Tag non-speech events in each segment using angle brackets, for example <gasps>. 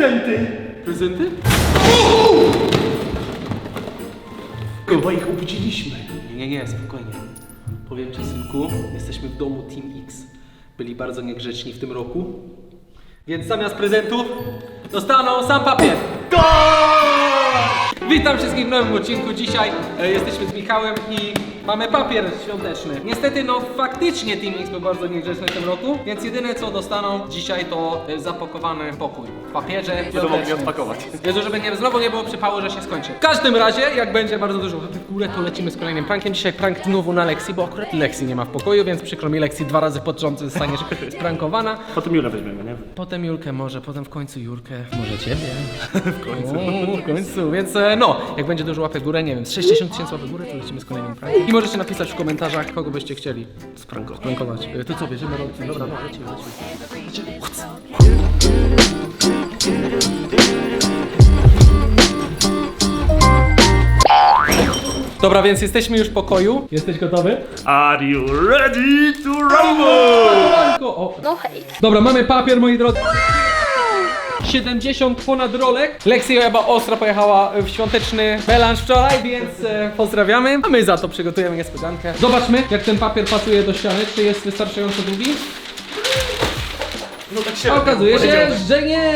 Prezenty? Prezenty? Chyba ich obudziliśmy. Nie, nie, spokojnie. Powiem ci, synku, jesteśmy w domu Team X. Byli bardzo niegrzeczni w tym roku. Więc zamiast prezentów dostaną sam papier. Witam wszystkich w nowym odcinku. Dzisiaj e, jesteśmy z Michałem i mamy papier świąteczny. Niestety, no faktycznie Team X był bardzo niegrzeczny w tym roku, więc jedyne co dostaną dzisiaj to e, zapakowany pokój w papierze Będą mogli świątecznym. odpakować. Jezu, żeby nie, znowu nie było przypału, że się skończy. W każdym razie, jak będzie bardzo dużo łapy w górę, to lecimy z kolejnym prankiem. Dzisiaj prank znowu na Lexi, bo akurat Lexi nie ma w pokoju, więc przykro mi Lexi dwa razy pod rząd zostaniesz <laughs> sprankowana. Potem Julę weźmiemy, nie? Potem Julkę może, potem w końcu Jurkę, może ciebie. <laughs> w końcu. w końcu, więc e, no, jak będzie dużo łapek w górę, nie wiem, z 60 tysięcy łapek w górę, to lecimy z kolejnym prankiem. I możecie napisać w komentarzach, kogo byście chcieli sprankować. sprankować. E, To co, bierzemy rolki? Dobra, no, lecimy, lecimy. lecimy. Chodź. Dobra, więc jesteśmy już w pokoju. Jesteś gotowy? Are you ready to rumble? O, No hej. Dobra, mamy papier, moi drodzy. 70 ponad rolek. Lexi chyba ostro pojechała w świąteczny melanż wczoraj, więc e, pozdrawiamy. A my za to przygotujemy niespodziankę. Zobaczmy, jak ten papier pasuje do ściany. Czy jest wystarczająco długi? No tak się okazuje się, że nie,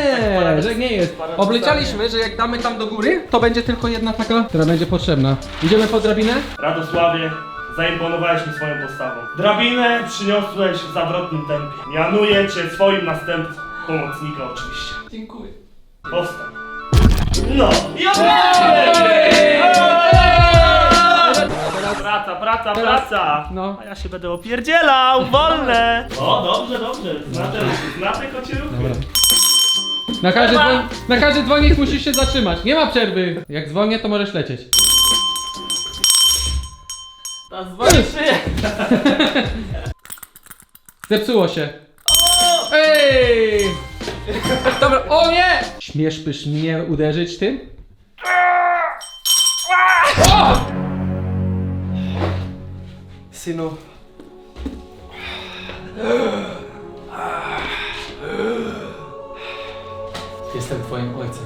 że nie jest. Obliczaliśmy, że jak damy tam do góry, to będzie tylko jedna taka, która będzie potrzebna. Idziemy po drabinę? Radosławie, zaimponowałeś mi swoją postawą. Drabinę przyniosłeś w zawrotnym tempie. Mianuję cię swoim następcą. Pomocnika oczywiście. Dziękuję. Powstań. No. Praca, praca, praca. No. A ja się będę opierdzielał, wolne. O, dobrze, dobrze. Zna te, zna te kocie ruchy. Na każdy, dzwon... na każdy dzwonik musisz się zatrzymać. Nie ma przerwy. Jak dzwonię, to możesz lecieć. <laughs> Zepsuło się. Ej! Dobra, o nie! Śmiesz pysz mnie uderzyć tym? O! Synu. Jestem twoim ojcem.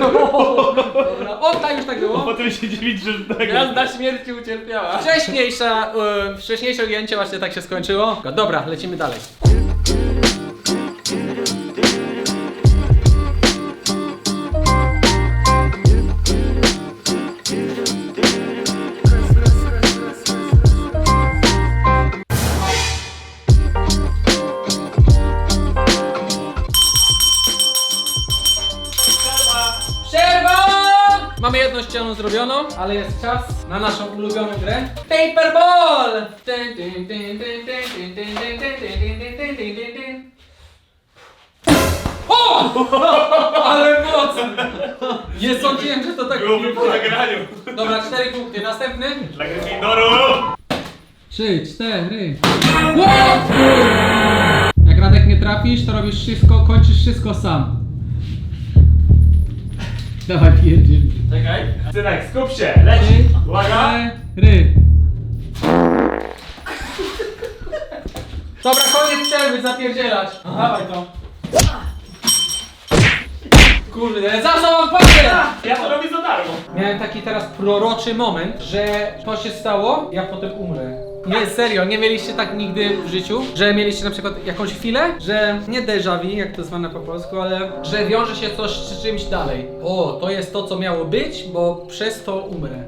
Dobra, o tak już tak było. Potem się dziwić, że tak. Gwiazda śmierci ucierpiała. Wcześniejsza, e, wcześniejsze ujęcie właśnie tak się skończyło. Dobra, lecimy dalej. ale jest czas na naszą ulubioną grę Paper Ball! O! Ale mocny! Nie sądziłem, że to tak Byłoby po nagraniu. Dobra, cztery punkty. Następny? Dla Gryffindoru! Trzy, cztery. Jak Radek nie trafisz, to robisz wszystko, kończysz wszystko sam. Dawaj pierdziel. Czekaj. Synek, skup się. Leć. Uwaga. Cztery. <laughs> Dobra, koniec przerwy, zapierdzielać. Dawaj to. Kurde, za co mam papier? Ja to robię za darmo. Miałem taki teraz proroczy moment, że to się stało, ja potem umrę. Nie, serio, nie mieliście tak nigdy w życiu, że mieliście na przykład jakąś chwilę, że nie déjà vu, jak to zwane po polsku, ale że wiąże się coś z czymś dalej. O, to jest to, co miało być, bo przez to umrę.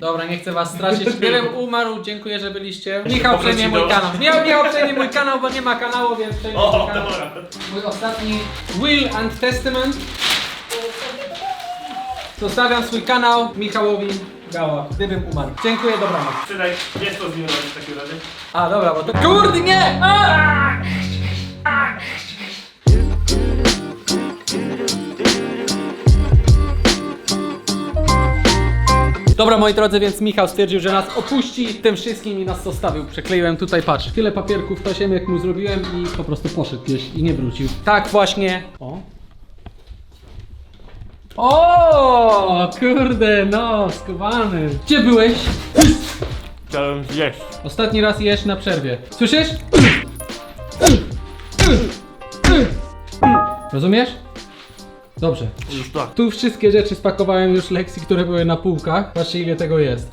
Dobra, nie chcę was. Nie wiem, umarł, dziękuję, że byliście. Michał przejmie mój kanał. Miał, Michał przejmie mój kanał, bo nie ma kanału, więc przejmie mój O, kanał. dobra. Mój ostatni Will and Testament. Zostawiam swój kanał Michałowi Gała, gdybym umarł. Dziękuję, dobranoc. Synek, wiesz co z nim robić w takim razie? A, dobra, bo to... Kurde, nie! A! Dobra moi drodzy, więc Michał stwierdził, że nas opuści tym wszystkim i nas zostawił. Przekleiłem tutaj, patrz, tyle papierków, jak mu zrobiłem i po prostu poszedł gdzieś i nie wrócił. Tak właśnie. O. O, kurde, no, skubany. Gdzie byłeś? Chciałem zjeść. Ostatni raz jesz na przerwie. Słyszysz? Rozumiesz? Dobrze. Już tak. Tu wszystkie rzeczy spakowałem już lekcji, które były na półkach. Patrzcie ile tego jest.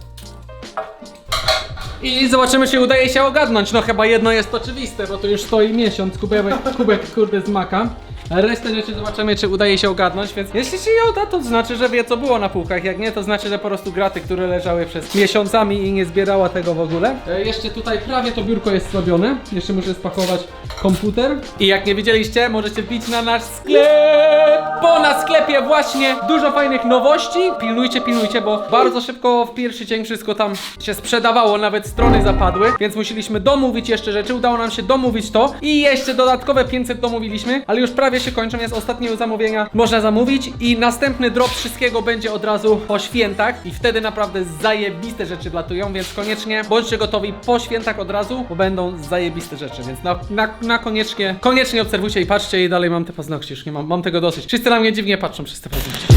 I zobaczymy, czy udaje się ogarnąć. No chyba jedno jest oczywiste, bo to już stoi miesiąc. Kubek, kubek kurde z maka. Resztę rzeczy zobaczymy, czy udaje się ogarnąć, więc jeśli się ją uda, to znaczy, że wie co było na półkach. Jak nie, to znaczy, że po prostu graty, które leżały przez miesiącami i nie zbierała tego w ogóle. E, jeszcze tutaj prawie to biurko jest zrobione. Jeszcze muszę spakować komputer. I jak nie widzieliście, możecie wbić na nasz sklep! Bo na sklepie właśnie dużo fajnych nowości. Pilnujcie, pilnujcie, bo bardzo szybko w pierwszy dzień wszystko tam się sprzedawało, nawet strony zapadły, więc musieliśmy domówić jeszcze rzeczy. Udało nam się domówić to i jeszcze dodatkowe 500 domówiliśmy, ale już prawie się kończą, więc ostatnie zamówienia można zamówić i następny drop wszystkiego będzie od razu po świętach i wtedy naprawdę zajebiste rzeczy wlatują, więc koniecznie bądźcie gotowi po świętach od razu, bo będą zajebiste rzeczy, więc na, na, na koniecznie, koniecznie obserwujcie i patrzcie i dalej mam te paznokcie, już nie mam, mam tego dosyć. Wszyscy na mnie dziwnie patrzą przez te paznokcie.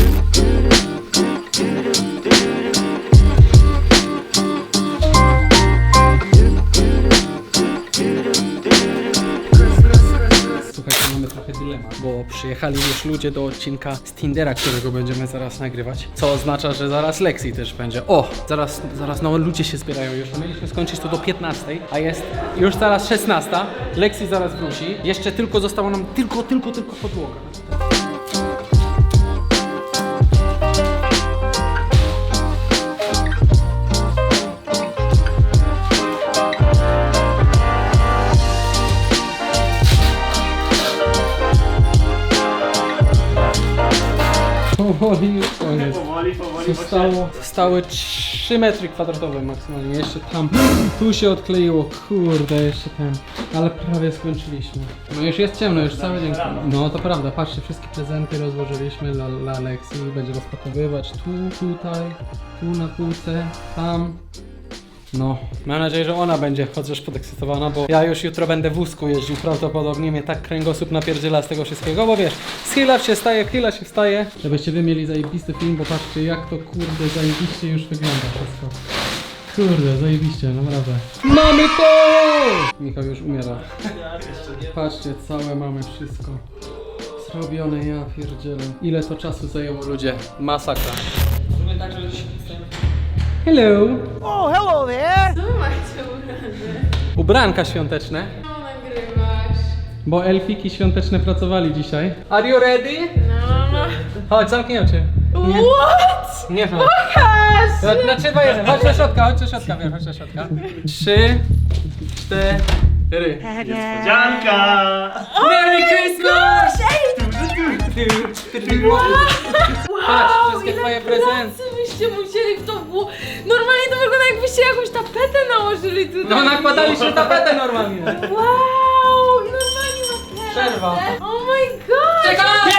Przyjechali już ludzie do odcinka z Tindera, którego będziemy zaraz nagrywać. Co oznacza, że zaraz Lexi też będzie. O, zaraz, zaraz no ludzie się zbierają już. Mieliśmy skończyć to do 15, a jest już zaraz 16. Lexi zaraz wróci. Jeszcze tylko zostało nam tylko, tylko, tylko podłoga. Powoli już koniec. Powoli, powoli. Zostało, zostały 3 metry kwadratowe maksymalnie. Jeszcze tam, <gasps> tu się odkleiło, kurde, jeszcze ten. Ale prawie skończyliśmy. No już jest ciemno, już cały dzień. No to prawda, patrzcie, wszystkie prezenty rozłożyliśmy dla, dla Lexi. Będzie rozpakowywać tu, tutaj, tu na półce, tam. No, mam nadzieję, że ona będzie chociaż podekscytowana, bo ja już jutro będę w wózku jeździł, prawdopodobnie mnie tak kręgosłup napierdziela z tego wszystkiego, bo wiesz, schyla się staje, chyla się wstaje. Żebyście wy mieli zajebisty film, bo patrzcie jak to kurde zajebiście już wygląda wszystko. Kurde, zajebiście, naprawdę. Mamy to! Michał już umiera. Patrzcie, całe mamy wszystko. Zrobione, ja pierdzielę. Ile to czasu zajęło ludzie? Masakra. Hello! Co wy macie ubrane? Ubranka świąteczne, Co nagrywasz? bo elfiki świąteczne pracowali dzisiaj. Are you ready? No, no. Chodź, zamknij oczy. Nie, What? nie chodź. Pokaż! Na, na trzy, dwa, jeden. Chodź do środka, chodź do środka, wiem, chodź do środka. Trzy, cztery. Niespodzianka! Merry Christmas! Patrz, wszystkie twoje prezenty. Byście musieli w to było... Normalnie to wygląda jakbyście jakąś tapetę nałożyli tutaj. No nakładaliśmy tapetę normalnie. Wow! I normalnie na teraz. Przerwa. Oh my god! Czekaj!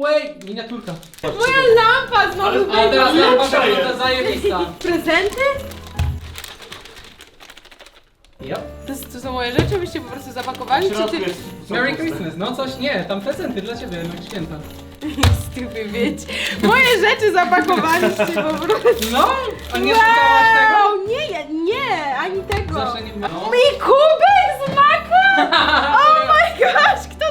Wait, miniaturka. Moja lampa znowu Ale- A teraz lampa Lepsza wygląda zajebista. <laughs> Prezenty? Yep. To, to są moje rzeczy, byście po prostu zapakowali, W czy środku ty... jest- są Merry puste. Christmas, no coś nie, tam prezenty dla ciebie na święta. <laughs> Stupy wiecie. Moje rzeczy zapakowaliście po prostu. No, a nie szukałaś tego? Wow, nie, ja- nie, ani tego. Zawsze nie ma. No. Mi kubek z maka! <laughs> Oh my gosh, kto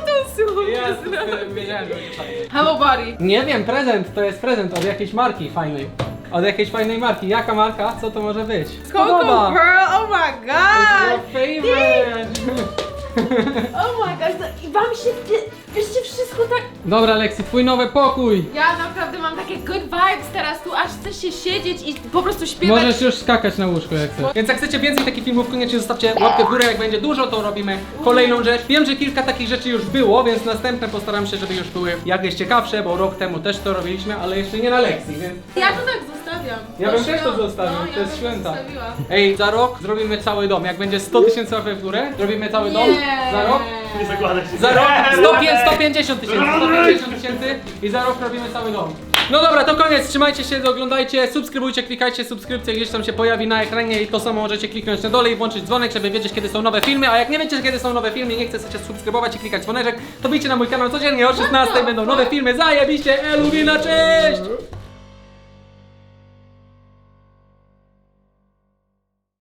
wiedziałem, że będzie fajnie. Hello buddy. Nie wiem, prezent to jest prezent od jakiejś marki fajnej. Od jakiejś fajnej marki. Jaka marka? Co to może być? Coco Podoba. Pearl, oh my It's god! your favorite. <laughs> Oh my gosh, no i wam się, wyście wszystko tak... Dobra, Lexi, twój nowy pokój. Ja naprawdę mam takie good vibes teraz tu, aż chce się siedzieć i po prostu śpiewać. Możesz już skakać na łóżku jak chcesz. Więc jak chcecie więcej takich filmów, koniecznie zostawcie łapkę w górę. Jak będzie dużo, to robimy kolejną rzecz. Wiem, że kilka takich rzeczy już było, więc następne postaram się, żeby już były jakieś ciekawsze, bo rok temu też to robiliśmy, ale jeszcze nie na lekcji, więc Ja to tak zostawiam. Ja bym też to zostawił, no, to jest święta. zostawiła. Ej, za rok zrobimy cały dom. Jak będzie 100 tysięcy łapek w górę, zrobimy cały dom. Nie. Za rok? Nie zakładaj się. Za rok Nie, 100, Radek! 150 tysięcy, 150 tysięcy i za rok robimy cały dom. No dobra, to koniec. Trzymajcie się, oglądajcie, subskrybujcie, klikajcie subskrypcję, gdzieś tam się pojawi na ekranie i to samo możecie kliknąć na dole i włączyć dzwonek, żeby wiedzieć kiedy są nowe filmy. A jak nie wiecie kiedy są nowe filmy nie chcecie subskrybować i klikać dzwoneczek, to bijcie na mój kanał codziennie o 16 będą nowe filmy. Zajebiście, Eluwina, cześć!